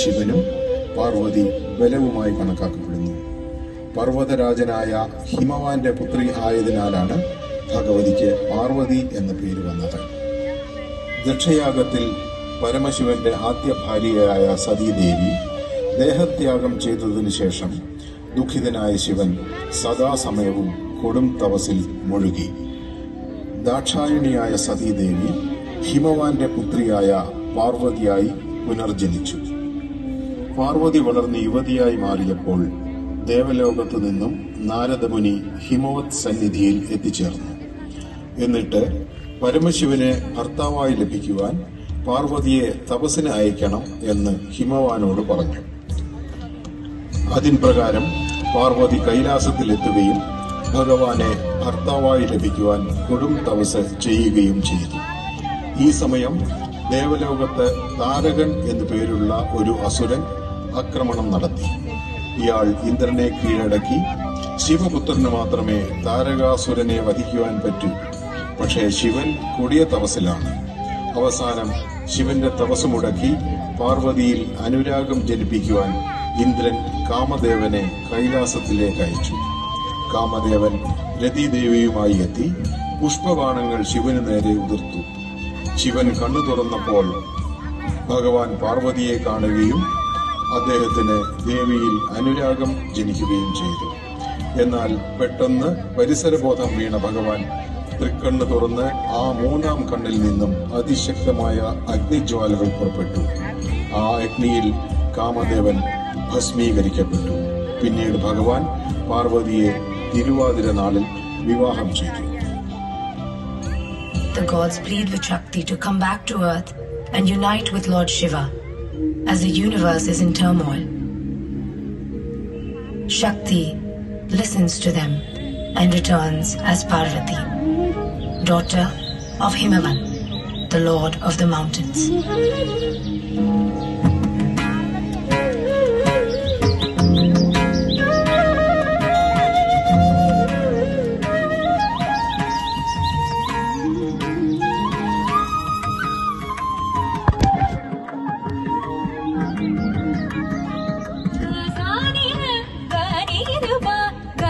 ശിവനും പാർവതി ബലവുമായി കണക്കാക്കപ്പെടുന്നു. പർവതരാജനായ ഹിമവാന്റെ പുത്രി ആയതിനാലാണ് ഭഗവതിക്ക് പാർവതി എന്ന പേര് വന്നത്. ദക്ഷയാഗത്തിൽ പരമശിവന്റെ ആദ്യ ഭാര്യയായ സതീദേവി ദേഹത്യാഗം ചെയ്തതിനു ശേഷം ദുഃഖിതനായ ശിവൻ സദാസമയവും കൊടും തപസിൽ മുഴുകി. ദാക്ഷായണിയായ സതീദേവി ഹിമവാന്റെ പുത്രിയായ പാർവതിയായി പുനർജനിച്ചു. പാർവതി വളർന്ന് യുവതിയായി മാറിയപ്പോൾ ദേവലോകത്തു നിന്നും നാരദമുനി ഹിമവത് സന്നിധിയിൽ എത്തിച്ചേർന്നു. എന്നിട്ട് പരമശിവനെ ഭർത്താവായി ലഭിക്കുവാൻ പാർവതിയെ തപസ്സിന് അയക്കണം എന്ന് ഹിമവാനോട് പറഞ്ഞു. അതിൻ പ്രകാരം പാർവതി കൈലാസത്തിലെത്തുകയും ഭഗവാനെ ഭർത്താവായി ലഭിക്കുവാൻ കൊടും തപസ് ചെയ്യുകയും ചെയ്തു. ഈ സമയം ദേവലോകത്ത് താരകൻ എന്നു പേരുള്ള ഒരു അസുരൻ ആക്രമണം നടത്തി. ഇയാൾ ഇന്ദ്രനെ കീഴടക്കി. ശിവപുത്രന് മാത്രമേ താരകാസുരനെ വധിക്കുവാൻ പറ്റൂ. പക്ഷേ ശിവൻ കൊടിയ തപസ്സിലാണ്. അവസാനം ശിവന്റെ തപസ് മുടക്കി പാർവതിയിൽ അനുരാഗം ജനിപ്പിക്കുവാൻ ഇന്ദ്രൻ കാമദേവനെ കൈലാസത്തിലേക്ക് അയച്ചു. കാമദേവൻ രതിദേവിയുമായി എത്തി. പുഷ്പബാണങ്ങൾ ശിവന് നേരെ ഉതിർത്തു. ശിവൻ കണ്ണു തുറന്നപ്പോൾ ഭഗവാൻ പാർവതിയെ കാണുകയും അദ്ദേഹത്തിന് ദേവിയിൽ അനുരാഗം ജനിക്കുകയും ചെയ്തു. എന്നാൽ പെട്ടെന്ന് പരിസരബോധം വീണ ഭഗവാൻ തൃക്കണ്ണ് തുറന്ന് ആ മൂന്നാം കണ്ണിൽ നിന്നും അതിശക്തമായ അഗ്നിജ്വാലകൾ പുറപ്പെട്ടു. ആ അഗ്നിയിൽ കാമദേവൻ ഭസ്മീകരിക്കപ്പെട്ടു. പിന്നീട് ഭഗവാൻ പാർവതിയെ തിരുവാതിര നാളിൽ വിവാഹം ചെയ്തു. The gods plead with Shakti to come back to earth and unite with Lord Shiva. As the universe is in turmoil. Shakti listens to them and returns as Parvati, daughter of Himavan, the lord of the mountains.